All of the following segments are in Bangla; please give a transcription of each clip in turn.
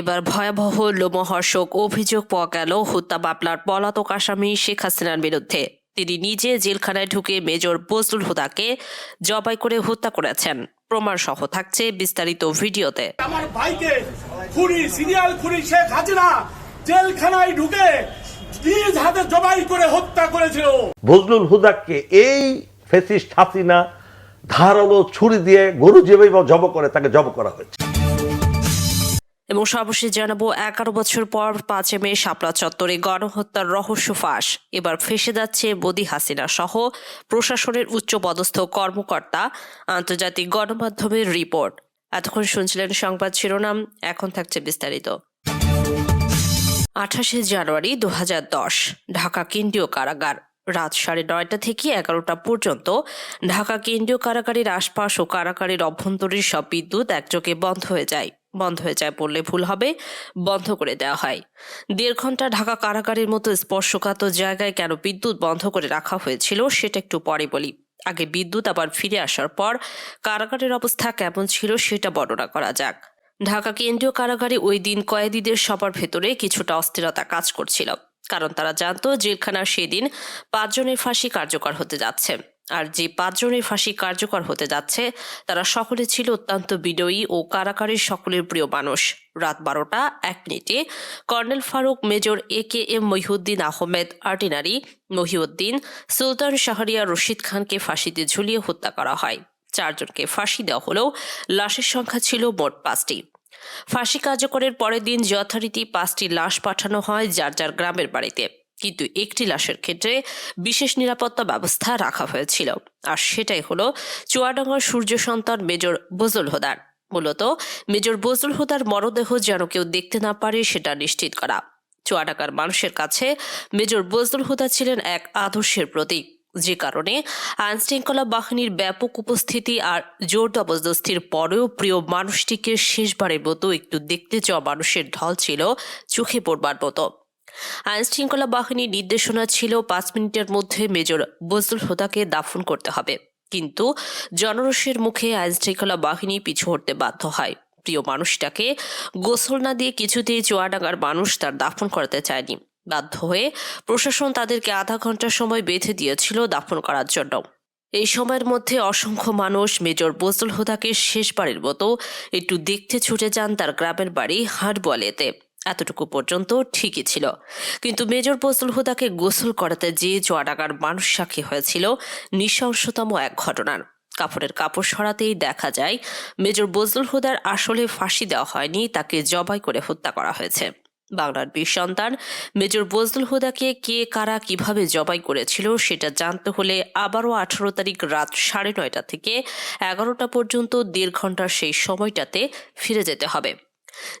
এবার ভয়াবহ লোমহর্ষক অভিযোগ পাওয়া গেল হত্যা মামলার পলাতক আসামি শেখ হাসিনার বিরুদ্ধে। তিনি নিজে জেলখানায় ঢুকে মেজর বজলুল হুদাকে জবাই করে হত্যা করেছেন। প্রমাণ সহ থাকছে বিস্তারিত ভিডিওতে। আমার ভাইকে খুনি সিরিয়াল খুনি শেখ হাসিনা জেলখানায় ঢুকে নিজ হাতে জবাই করে হত্যা করেছিল। বজলুল হুদাকে এই ফেসিস্ট হাসিনা ধারালো ছুরি দিয়ে গরু যেভাবে জব করে তাকে জব করা হয়েছে। এবং সর্বশেষ জানাব, এগারো বছর পর পাঁচে মে শাপলা চত্বরে গণহত্যার রহস্য ফাঁস। এবার ফেসে যাচ্ছে মোদি হাসিনা সহ প্রশাসনের উচ্চ পদস্থ কর্মকর্তা। আন্তর্জাতিক গণমাধ্যমের রিপোর্ট। এতক্ষণ শুনছিলেন সংবাদ শিরোনাম, এখন থাকছে বিস্তারিত। আঠাশে জানুয়ারি দু হাজার দশ, ঢাকা কেন্দ্রীয় কারাগার। রাত সাড়ে নয়টা থেকে এগারোটা পর্যন্ত ঢাকা কেন্দ্রীয় কারাগারের আশপাশ ও কারাগারের অভ্যন্তরীণ সব বিদ্যুৎ একযোগে বন্ধ হয়ে যায়। বন্ধ হয়ে যায় বললে ভুল হবে, বন্ধ করে দেওয়া হয়। দেড় ঘণ্টা ঢাকা কারাগারের মতো স্পর্শকাতর জায়গায় কেন বিদ্যুৎ বন্ধ করে রাখা হয়েছিল সেটা একটু পরে বলি। আগে বিদ্যুৎ, আবার ফিরে আসার পর কারাগারের অবস্থা কেমন ছিল সেটা বর্ণনা করা যাক। ঢাকা কেন্দ্রীয় কারাগারে ওই দিন কয়েদিদের সবার ভেতরে কিছুটা অস্থিরতা কাজ করছিল, কারণ তারা জানতো জেলখানার সেদিন পাঁচজনের ফাঁসি কার্যকর হতে যাচ্ছে। আর যে পাঁচজনের ফাঁসি কার্যকর হতে যাচ্ছে, তারা সকলে ছিল অত্যন্ত বিনয়ী ও কারাগারের সকলের প্রিয় মানুষ। রাত বারোটা এক মিনিটে colonel Farooq, major A K M Mohiuddin Ahmed, artillery Mohiuddin, Sultan Shahriar Rashid খানকে ফাঁসিতে ঝুলিয়ে হত্যা করা হয়। চারজনকে ফাঁসি দেওয়া হলেও লাশের সংখ্যা ছিল মোট পাঁচটি। ফাঁসি কার্যকরের পরের দিন যথারীতি পাঁচটি লাশ পাঠানো হয় যার যার গ্রামের বাড়িতে। কিন্তু একটি লাশের ক্ষেত্রে বিশেষ নিরাপত্তা ব্যবস্থা রাখা হয়েছিল। আর সেটাই হলো চুয়াডাঙ্গার সূর্য সন্তান মেজর বজল হোদার। মূলত মেজর বজল হোদার মরদেহ যেন কেউ দেখতে না পারে সেটা নিশ্চিত করা। চুয়াডাঙ্গার মানুষের কাছে মেজর বজলুল হুদা ছিলেন এক আদর্শের প্রতীক। যে কারণে আইনশৃঙ্খলা বাহিনীর ব্যাপক উপস্থিতি আর জোর জবরদস্তির পরেও প্রিয় মানুষটিকে শেষবারের মতো একটু দেখতে চাওয়া মানুষের ঢল ছিল চোখে পড়বার মতো। আইন শৃঙ্খলা বাহিনীর নির্দেশনা ছিল পাঁচ মিনিটের মধ্যে মেজর বজলুল হুদাকে দাফন করতে হবে। কিন্তু জনরসের মুখে আইন শৃঙ্খলা বাহিনী পিছু হটতে বাধ্য হয়। প্রিয় মানুষটাকে গোসল না দিয়ে কিছুতেই চুয়াডাঙ্গার মানুষ তার দাফন করতে চায়নি। বাধ্য হয়ে প্রশাসন তাদেরকে আধা ঘণ্টা সময় বেঁধে দিয়েছিল দাফন করার জন্য। এই সময়ের মধ্যে অসংখ্য মানুষ মেজর বজলুল হুদাকে শেষবারের মতো একটু দেখতে ছুটে যান তার গ্রামের বাড়ি হাটবলেতে এতটুকু পর্যন্ত ঠিকই ছিল। কিন্তু মেজর বজলুল হুদাকে গোসল করাতে যে চুয়াডাঙ্গার মানুষ সাক্ষী হয়েছিল, নৃশংসতম এক ঘটনার। কাপড়ের কাপড় সরাতেই দেখা যায়, মেজর বজলুল হুদার আসলে ফাঁসি দেওয়া হয়নি, তাকে জবাই করে হত্যা করা হয়েছে। বাংলার বীর সন্তান মেজর বজলুল হুদাকে কে, কারা, কীভাবে জবাই করেছিল সেটা জানতে হলে আবারও আঠারো তারিখ রাত সাড়ে নয়টা থেকে এগারোটা পর্যন্ত দেড় ঘণ্টার সেই সময়টাতে ফিরে যেতে হবে।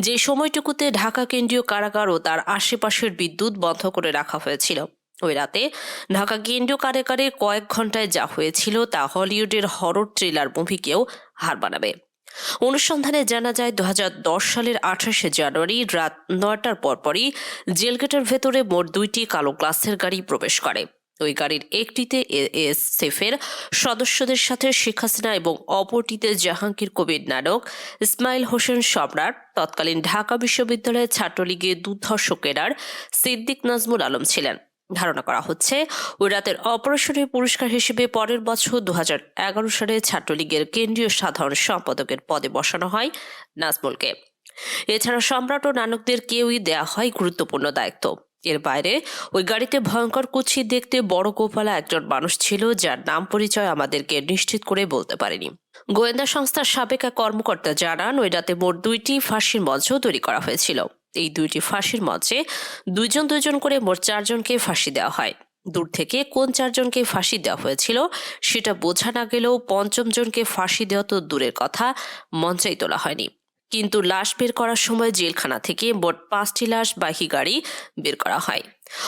যে সময়টুকুতে ঢাকা কেন্দ্রীয় কারাগার ও তার আশেপাশের বিদ্যুৎ বন্ধ করে রাখা হয়েছিল। ওই রাতে ঢাকা কেন্দ্রীয় কারাগারে কয়েক ঘন্টায় যা হয়েছিল তা হলিউডের হরর থ্রিলার মুভিকেও হার বানাবে অনুসন্ধানে জানা যায় দু হাজার দশ সালের আঠাশে জানুয়ারি রাত নয়টার পরপরই জেলগেটের ভেতরে মোট দুইটি কালো গ্লাসের গাড়ি প্রবেশ করে। ওই গাড়ির একটিতে এএসএফের সদস্যদের সাথে শেখ হাসিনা এবং অপরটিতে জাহাঙ্গীর কবির নানক ইসমাইল হোসেন সম্রাট, তৎকালীন ঢাকা বিশ্ববিদ্যালয়ের ছাত্রলীগের দুর্ধর্ষ কেডার সিদ্দিক নাজমুল আলম ছিলেন। ধারণা করা হচ্ছে, ওই রাতের অপারেশনের পুরস্কার হিসেবে পরের বছর দু এগারো সালে ছাত্রলীগের কেন্দ্রীয় সাধারণ সম্পাদকের পদে বসানো হয় নাজমুলকে। এছাড়া সম্রাট ও নানকদের কেউই দেয়া হয় গুরুত্বপূর্ণ দায়িত্ব। এর বাইরে, ওই গাড়িতে ভয়ঙ্কর কুচি দেখতে বড় গোপালা একজন মানুষ ছিল, যার নাম পরিচয় আমাদেরকে নিশ্চিত করে বলতে পারেনি। গোয়েন্দা সংস্থার সাবেক কর্মকর্তা জানান, ওই রাতে মোট দুইটি ফাঁসির মঞ্চ তৈরি করা হয়েছিল। এই দুইটি ফাঁসির মঞ্চে দুইজন দুইজন করে মোট চারজনকে ফাঁসি দেওয়া হয়। দূর থেকে কোন চারজনকে ফাঁসি দেওয়া হয়েছিল, সেটা বোঝা না গেলেও পঞ্চম জনকে ফাঁসি দেওয়া তো দূরের কথা, মঞ্চেই তোলা হয়নি। কিন্তু লাশ বের করার সময় জেলখানা থেকে মোট পাঁচটি লাশ বাহি গাড়ি বের করা হয়।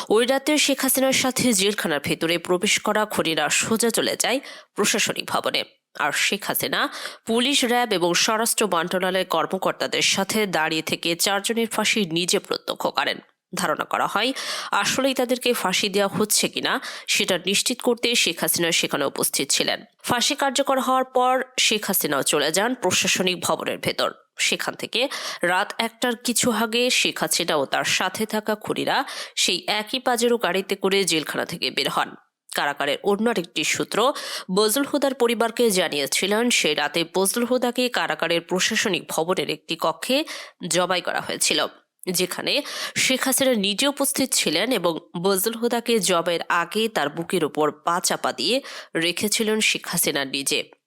ওই রাতে শেখ হাসিনার সাথে জেলখানার ভেতরে প্রবেশ করা খনিরা সোজা চলে যায় প্রশাসনিক ভবনে। আর শেখ হাসিনা পুলিশ, র্যাব এবং স্বরাষ্ট্র মন্ত্রণালয়ের কর্মকর্তাদের সাথে দাঁড়িয়ে থেকে চারজনের ফাঁসি নিজে প্রত্যক্ষ করেন। ধারণা করা হয়, আসলেই তাদেরকে ফাঁসি দেওয়া হচ্ছে কিনা সেটা নিশ্চিত করতে শেখ হাসিনা সেখানে উপস্থিত ছিলেন। ফাঁসি কার্যকর হওয়ার পর শেখ হাসিনাও চলে যান প্রশাসনিক ভবনের ভেতর। সেখান থেকে রাত একটার কিছু আগে শেখ হাসিনা ও তার সাথে থাকা খুনিরা সেই একই পাজেরও গাড়িতে করে জেলখানা থেকে বের হন। কারাগারের অন্য আরেকটি সূত্র, বজলুল হুদার পরিবারকে জানিয়েছিলেন সেই রাতে বজলুল হুদাকে কারাগারের প্রশাসনিক ভবনের একটি কক্ষে জবাই করা হয়েছিল, যেখানে শেখ হাসিনা নিজে উপস্থিত ছিলেন এবং বজলুল হুদাকে জবের আগে তার বুকের উপর পা চাপা দিয়ে রেখেছিলেন শেখ হাসিনা নিজে।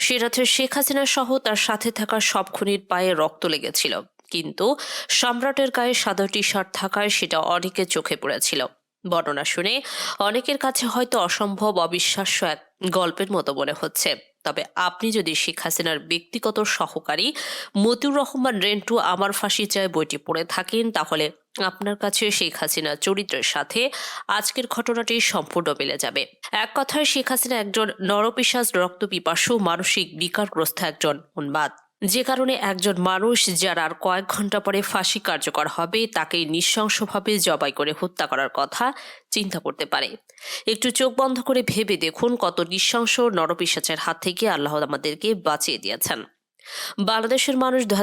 সে রাতে শেখ হাসিনা সহ তার সাথে থাকা সব খুনির পায়ে রক্ত লেগেছিল। কিন্তু সম্রাটের গায়ে সাদা টি শার্ট থাকায় সেটা অনেকের চোখে পড়েছিল। বর্ণনা শুনে অনেকের কাছে হয়তো অসম্ভব, অবিশ্বাস্য এক গল্পের মতো মনে হচ্ছে। তবে আপনি যদি শেখ হাসিনার ব্যক্তিগত সহকারী মতিউর রহমান রেন্টু আমার ফাঁসি চায় বইটি পড়ে থাকেন, তাহলে আপনার কাছে শেখ হাসিনা চরিত্রের সাথে আজকের ঘটনাটি সম্পূর্ণ মিলে যাবে। এক কথায় শেখ হাসিনা একজন নরপিশাস রক্তপিপাসু, মানসিক বিকারগ্রস্ত একজন উন্মাদ। যে কারণে একজন মানুষ যার আর কয়েক ঘণ্টা পরে ফাঁসি কার্যকর হবে তাকে নৃশংসভাবে জবাই করে হত্যা করার কথা চিন্তা করতে পারে। একটু চোখ বন্ধ করে ভেবে দেখুন কত নৃশংস নরপিসাচের হাত থেকে আল্লাহ আমাদেরকে বাঁচিয়ে দিয়েছেন। বাংলাদেশের মানুষ দু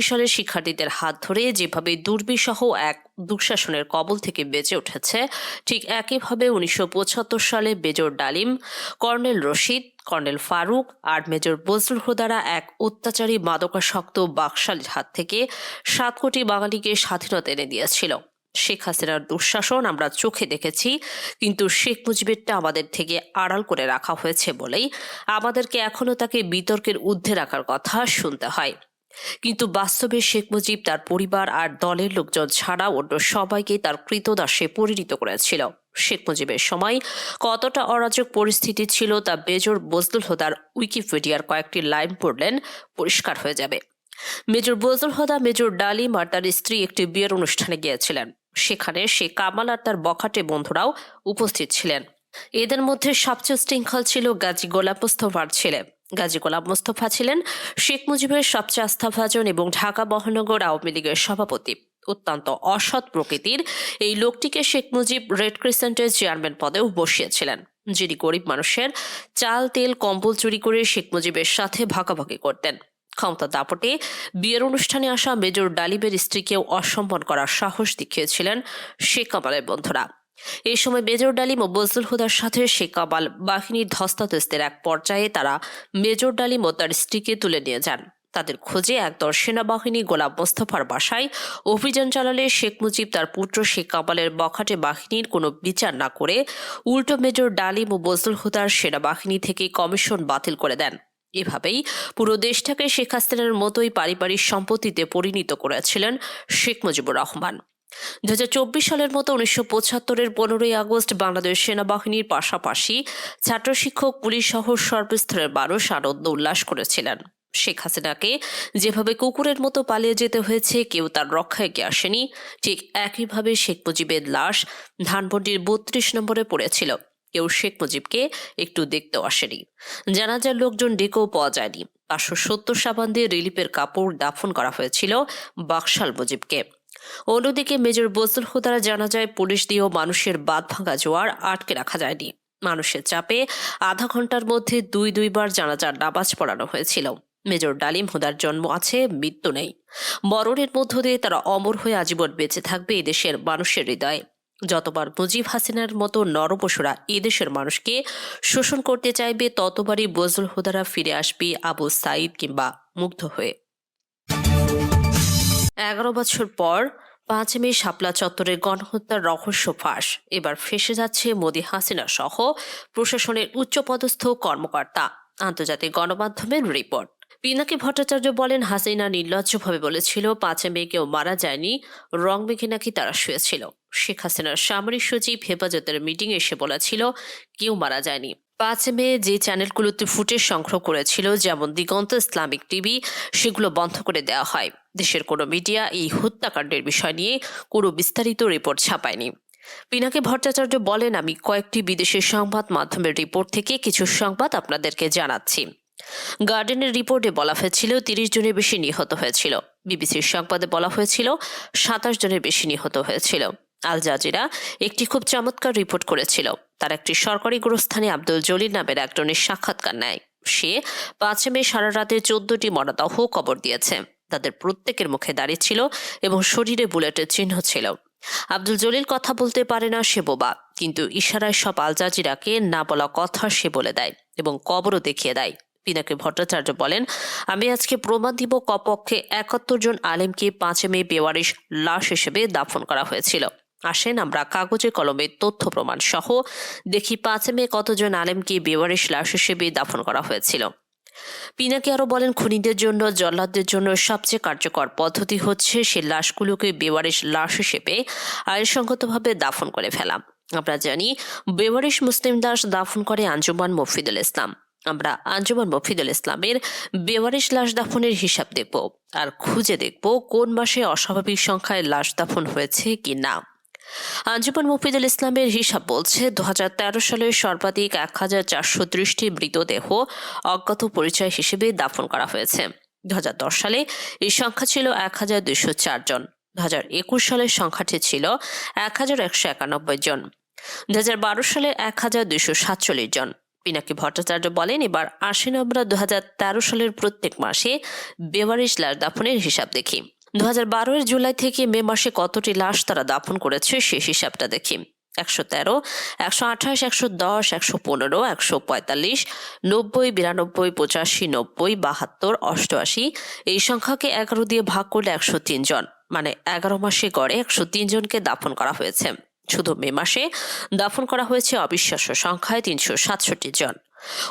সালের শিক্ষার্থীদের হাত ধরে যেভাবে দুর্বিসহ এক দুঃশাসনের কবল থেকে বেঁচে উঠেছে, ঠিক একইভাবে উনিশশো পঁচাত্তর সালে major Dalim, colonel Rashid colonel Farooq আর মেজর বজরুল হুদারা এক অত্যাচারী মাদকাসক্ত বাকশালীর হাত থেকে সাত কোটি বাঙালিকে স্বাধীনতা এনে দিয়েছিল। শেখ হাসিনার দুঃশাসন আমরা চোখে দেখেছি, কিন্তু শেখ মুজিবেরটা আমাদের থেকে আড়াল করে রাখা হয়েছে বলেই আমাদেরকে এখনও তাকে বিতর্কের ঊর্ধ্বে রাখার কথা শুনতে হয়। কিন্তু বাস্তবে শেখ মুজিব তার পরিবার আর দলের লোকজন ছাড়া অন্য সবাইকে তার কৃতদাসে পরিণত করেছিল। শেখ মুজিবের সময় কতটা অরাজক পরিস্থিতি ছিল তা বেজর বজলুল হোদার উইকিপিডিয়ার কয়েকটি লাইন পড়লেন পরিষ্কার হয়ে যাবে। মেজর বজলুল হোদা, মেজর ডালিম আর তার স্ত্রী একটি বিয়ের অনুষ্ঠানে গিয়েছিলেন। সেখানে সে কামাল আর তার বখাটে বন্ধুরাও উপস্থিত ছিলেন। এদের মধ্যে সবচেয়ে শৃঙ্খল ছিল গাজী গোলাপ মোস্তফার ছেলে। গাজী গোলাপ মোস্তফা ছিলেন শেখ মুজিবের সবচেয়ে আস্থাভাজন এবং ঢাকা মহানগর আওয়ামী লীগের সভাপতি। অত্যন্ত অসৎ প্রকৃতির এই লোকটিকে শেখ মুজিব রেড ক্রিসেন্টের চেয়ারম্যান পদেও বসিয়েছিলেন। যিনি গরিব মানুষের চাল, তেল, কম্বল চুরি করে শেখ মুজিবের সাথে ভাগাভাগি করতেন। ক্ষমতা দাপটে বিয়ের অনুষ্ঠানে আসা মেজর ডালিবের স্ত্রীকেও অসম্মান করার সাহস দেখিয়েছিলেন শেখ কামালের বন্ধুরা। এই সময় মেজর ডালিম ও বজলুল হুদার সাথে শেখ কামাল বাহিনীর ধস্তাধস্তের এক পর্যায়ে তারা মেজর ডালিম ও তার স্ত্রীকে তুলে নিয়ে যান। তাদের খোঁজে একদল সেনাবাহিনী গোলাম মোস্তফার বাসায় অভিযান চালালে শেখ মুজিব তার পুত্র শেখ কামালের বখাটে বাহিনীর কোনো বিচার না করে উল্টো মেজর ডালিম ও বজলুল হুদার সেনাবাহিনী থেকে কমিশন বাতিল করে দেন। এভাবেই পুরো দেশটাকে শেখ হাসিনার মতোই পারিবারিক সম্পত্তিতে পরিণত করেছিলেন শেখ মুজিবুর রহমান। দু হাজার চব্বিশ সালের মতো উনিশশো পঁচাত্তরের পনেরোই আগস্ট বাংলাদেশ সেনাবাহিনীর পাশাপাশি ছাত্র শিক্ষক, পুলিশ সহ সর্বস্তরের মানুষ আনন্দ উল্লাস করেছিলেন। শেখ হাসিনাকে যেভাবে কুকুরের মতো পালিয়ে যেতে হয়েছে, কেউ তার রক্ষায় কে আসেনি। ঠিক একইভাবে শেখ মুজিবের লাশ ধানমন্ডির বত্রিশ নম্বরে পড়েছিল। কেউ শেখ মুজিবকে একটু দেখতেও আসেনি। জানাজার লোকজন ডেকেও পাওয়া যায়নি। পাঁচশো সত্তর সাবান দিয়ে রিলিফের কাপড় দাফন করা হয়েছিল বাকশাল মুজিবকে। অন্যদিকে মেজর বজলুল হুদারা জানা যায়, পুলিশ দিয়েও মানুষের বাদ ভাঙা জোয়ার আটকে রাখা যায়নি। মানুষের চাপে আধা ঘণ্টার মধ্যে দুই দুইবার জানাজার নামাজ পড়ানো হয়েছিল। মেজর ডালিম হুদার জন্ম আছে, মৃত্যু নেই। মরণের মধ্য দিয়ে তারা অমর হয়ে আজীবন বেঁচে থাকবে এদেশের মানুষের হৃদয়ে। যতবার মুজিব হাসিনার মতো নরপশুরা এদেশের মানুষকে শোষণ করতে চাইবে, ততবারই বজলুল হুদারা ফিরে আসবে আবু সাইদ কিংবা মুগ্ধ হয়ে। এগারো বছর পর পাঁচ মে শাপলা চত্বরে গণহত্যার রহস্য ফাঁস। এবার ফেসে যাচ্ছে মোদী হাসিনা সহ প্রশাসনের উচ্চপদস্থ কর্মকর্তা। আন্তর্জাতিক গণমাধ্যমের রিপোর্ট। পিনাকি ভট্টাচার্য বলেন, হাসিনা নির্লজ্জভাবে বলেছিল, পাঁচে মে কেউ মারা যায়নি রং মেঘে নাকি তারা শুয়েছিল। শেখ হাসিনার সামরিক সচিব হেফাজতের মিটিং এসে বলেছিল, কেউ মারা যায়নি। পাঁচ মে যে চ্যানেলগুলোতে ফুটেজ সংগ্রহ করেছিল, যেমন দিগন্ত, ইসলামিক টিভি, সেগুলো বন্ধ করে দেওয়া হয়। দেশের কোনো মিডিয়া এই হত্যাকাণ্ডের বিষয় নিয়ে কোনো বিস্তারিত রিপোর্ট ছাপায়নি। পিনাকি ভট্টাচার্য বলেন, আমি কয়েকটি বিদেশি সংবাদ মাধ্যমের রিপোর্ট থেকে কিছু সংবাদ আপনাদেরকে জানাচ্ছি। গার্ডেনের রিপোর্টে বলা হয়েছিল, তিরিশ জনের বেশি নিহত হয়েছিল। বিবিসির সংবাদে বলা হয়েছিল, সাতাশ জনের বেশি নিহত হয়েছিল। আল জাজিরা একটি খুব চমৎকার রিপোর্ট করেছিল। তার একটি সরকারি গোরস্থানে আব্দুল জলিল নামের একজনের সাক্ষাৎকার নেয়। সে পাঁচে মে সারা রাতে চোদ্দটি মরদেহ কবর দিয়েছে। তাদের প্রত্যেকের মুখে দাঁড়িয়ে ছিল এবং শরীরে বুলেটের চিহ্ন ছিল। আব্দুল জলিল কথা বলতে পারে না সে বোবা, কিন্তু ইশারায় সব আলজাজিরাকে না বলা কথা সে বলে দেয় এবং কবরও দেখিয়ে দেয়। পিনাকি ভট্টাচার্য বলেন, আমি আজকে প্রমাণ দিব কপক্ষে একাত্তর জন আলেমকে পাঁচে মে বেওয়ারিশ লাশ হিসেবে দাফন করা হয়েছিল। আসেন আমরা কাগজে কলমে তথ্য প্রমাণ সহ দেখি পাঁচে মে কতজন আলেমকে বেওয়ারিশ লাশ হিসেবে দাফন করা হয়েছিল। পিনাকি আরও বলেন, খুনিদের জন্য, জল্লাদদের জন্য সবচেয়ে কার্যকর পদ্ধতি হচ্ছে সে লাশগুলোকে বেওয়ারিশ লাশ হিসেবে আইনসঙ্গতভাবে দাফন করে ফেলা। আমরা জানি, বেওয়ারিশ মুসলিম দাস দাফন করে আঞ্জুমান মফিদুল ইসলাম। আমরা আঞ্জুমান মফিদুল ইসলামের বেওয়ারিশ লাশ দাফনের হিসাব দেখব। আর খুঁজে দেখব কোন মাসে অস্বাভাবিক সংখ্যায় লাশ দাফন হয়েছে কি না আঞ্জুমান মুফিদুল ইসলামের হিসাব বলছে দু সালের সর্বাধিক এক হাজার চারশো ত্রিশটি মৃতদেহ অজ্ঞাত পরিচয় হিসেবে দাফন করা হয়েছে। দু হাজার দশ সালে এই সংখ্যা ছিল এক হাজার দুইশো চার জন। দু হাজার একুশ সালের সংখ্যাটি ছিল এক হাজার একশো একানব্বই জন। দু হাজার বারো সালে এক হাজার দুইশো সাতচল্লিশ জন। পিনাকি ভট্টাচার্য বলেন, এবার আসেন আমরা দু হাজার তেরো সালের প্রত্যেক মাসে বেওয়ারিশ লাশ দাফনের হিসাব দেখি। দু হাজার বারোয়ের জুলাই থেকে মে মাসে কতটি লাশ তারা দাফন করেছে সেই হিসাবটা দেখি। একশো তেরো, একশো আঠাশ, একশো দশ, একশো পনেরো, একশো পঁয়তাল্লিশ, নব্বই, বিরানব্বই, পঁচাশি, নব্বই, বাহাত্তর, অষ্টআশি, এই সংখ্যাকে এগারো দিয়ে ভাগ করলে একশো তিন জন। মানে এগারো মাসে গড়ে একশো তিন জনকে দাফন করা হয়েছে। শুধু মে মাসে দাফন করা হয়েছে অবিশ্বাস্য সংখ্যায় তিনশো সাতষট্টি জন।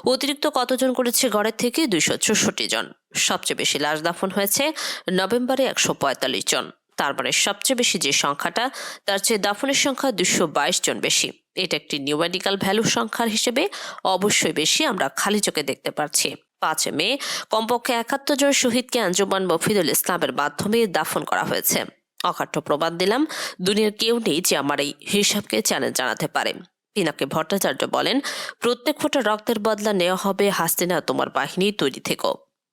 অতিরিক্ত কতজন করেছে গড়ের থেকে দুইশো চৌষট্টি জন। সবচেয়ে বেশি লাশ দাফন হয়েছে নভেম্বরে একশো পঁয়তাল্লিশ জন। তার মানে সবচেয়ে বেশি যে সংখ্যাটা, তার চেয়ে দাফনের সংখ্যা দুশো বাইশ জন বেশি। এটা একটি নিউমেডিক্যাল ভ্যালু সংখ্যার হিসেবে অবশ্যই বেশি আমরা খালি চোখে দেখতে পাচ্ছি। পাঁচে মে, কমপক্ষে একাত্তর জন শহীদকে আঞ্জুমান মফিদুল ইসলামের মাধ্যমে দাফন করা হয়েছে। অকাঠ্য প্রবাদ দিলাম, দুনিয়ার কেউ নেই যে আমার এই হিসাবকে চ্যালেঞ্জ জানাতে পারে। পিনাকে ভট্টাচার্য বলেন, প্রত্যেক ফোঁটা রক্তের বদলা নেওয়া হবে হাসিনা তোমার বাহিনী তৈরি থেকো